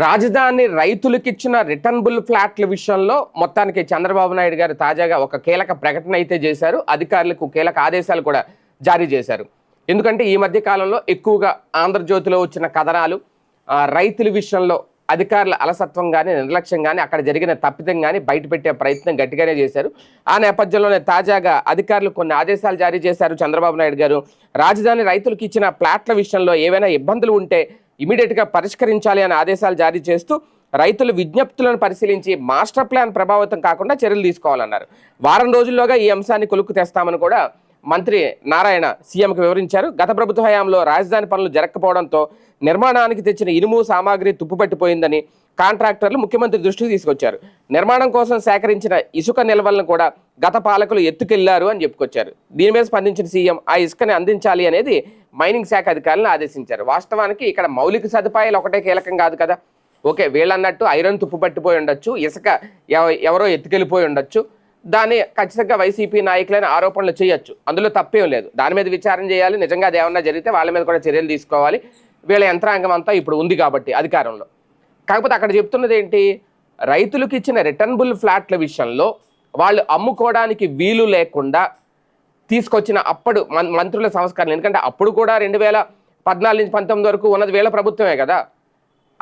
రాజధాని రైతులకు ఇచ్చిన రిటర్నబుల్ ఫ్లాట్ల విషయంలో మొత్తానికి చంద్రబాబు నాయుడు గారు తాజాగా ఒక కీలక ప్రకటన అయితే చేశారు. అధికారులకు కీలక ఆదేశాలు కూడా జారీ చేశారు. ఎందుకంటే ఈ మధ్య కాలంలో ఎక్కువగా ఆంధ్రజ్యోతిలో వచ్చిన కథనాలు రైతుల విషయంలో అధికారుల అలసత్వం కానీ నిర్లక్ష్యం కానీ అక్కడ జరిగిన తప్పిదం కానీ బయటపెట్టే ప్రయత్నం గట్టిగానే చేశారు. ఆ నేపథ్యంలోనే తాజాగా అధికారులు కొన్ని ఆదేశాలు జారీ చేశారు చంద్రబాబు నాయుడు గారు. రాజధాని రైతులకు ఇచ్చిన ప్లాట్ల విషయంలో ఏవైనా ఇబ్బందులు ఉంటే ఇమీడియట్గా పరిష్కరించాలి అనే ఆదేశాలు జారీ చేస్తూ రైతుల విజ్ఞప్తులను పరిశీలించి మాస్టర్ ప్లాన్ ప్రభావితం కాకుండా చర్యలు తీసుకోవాలన్నారు. వారం రోజుల్లోగా ఈ అంశాన్ని కొలుక్కు తెస్తామని కూడా మంత్రి నారాయణ సీఎంకు వివరించారు. గత ప్రభుత్వ హయాంలో రాజధాని పనులు జరగకపోవడంతో నిర్మాణానికి తెచ్చిన ఇనుము సామాగ్రి తుప్పుపట్టిపోయిందని కాంట్రాక్టర్లు ముఖ్యమంత్రి దృష్టికి తీసుకొచ్చారు. నిర్మాణం కోసం సేకరించిన ఇసుక నిల్వలను కూడా గత పాలకులు ఎత్తుకెళ్ళారు అని చెప్పుకొచ్చారు. దీని మీద స్పందించిన సీఎం ఆ ఇసుకని అందించాలి అనేది మైనింగ్ శాఖ అధికారులను ఆదేశించారు. వాస్తవానికి ఇక్కడ మౌలిక సదుపాయాలు ఒకటే కీలకం కాదు కదా? ఓకే వీళ్ళన్నట్టు ఐరన్ తుప్పు పట్టిపోయి ఉండొచ్చు ఇసుక ఎవ- ఎవరో ఎత్తుకెళ్ళిపోయి ఉండొచ్చు. దాన్ని ఖచ్చితంగా వైసీపీ నాయకులైన ఆరోపణలు చేయొచ్చు. అందులో తప్పేం లేదు. దాని మీద విచారణ చేయాలి. నిజంగా అది ఏమన్నా జరిగితే వాళ్ళ మీద కూడా చర్యలు తీసుకోవాలి. వీళ్ళ యంత్రాంగం అంతా ఇప్పుడు ఉంది కాబట్టి అధికారంలో. కాకపోతే అక్కడ చెప్తున్నది ఏంటి? రైతులకు ఇచ్చిన రిటర్నబుల్ ఫ్లాట్ల విషయంలో వాళ్ళు అమ్ముకోవడానికి వీలు లేకుండా తీసుకొచ్చిన అప్పుడు మం- మంత్రుల సంస్కరణ ఎందుకంటే అప్పుడు కూడా రెండు వేల పద్నాలుగు నుంచి పంతొమ్మిది వరకు ఉన్నది వీళ్ళ ప్రభుత్వమే కదా.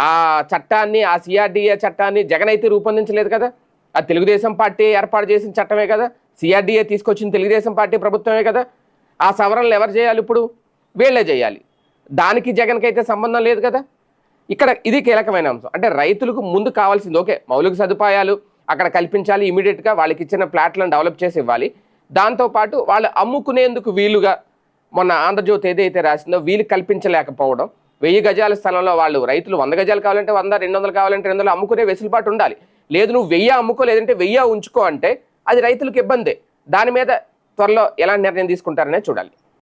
ఆ చట్టాన్ని ఆ సిఆర్డిఏ చట్టాన్ని జగన్ అయితే రూపొందించలేదు కదా. ఆ తెలుగుదేశం పార్టీ ఏర్పాటు చేసిన చట్టమే కదా. సిఆర్డిఏ తీసుకొచ్చిన తెలుగుదేశం పార్టీ ప్రభుత్వమే కదా. ఆ సవరణలు ఎవరు చేయాలి ఇప్పుడు? వీళ్ళే చేయాలి. దానికి జగన్కి అయితే సంబంధం లేదు కదా. ఇక్కడ ఇది కీలకమైన అంశం. అంటే రైతులకు ముందు కావాల్సింది ఓకే మౌలిక సదుపాయాలు అక్కడ కల్పించాలి ఇమీడియట్గా వాళ్ళకి ఇచ్చిన ప్లాట్లను డెవలప్ చేసి ఇవ్వాలి. దాంతోపాటు వాళ్ళు అమ్ముకునేందుకు వీలుగా మొన్న ఆంధ్రజ్యోతి ఏదైతే రాసిందో వీలు కల్పించలేకపోవడం వెయ్యి గజాల స్థలంలో వాళ్ళు రైతులు వంద గజాలు కావాలంటే వంద రెండు వందలు కావాలంటే రెండు వందలు అమ్ముకునే వెసులుబాటు ఉండాలి. లేదు నువ్వు వెయ్యి అమ్ముకో లేదంటే వెయ్యి ఉంచుకో అంటే అది రైతులకు ఇబ్బందే. దాని మీద త్వరలో ఎలాంటి నిర్ణయం తీసుకుంటారనే చూడాలి.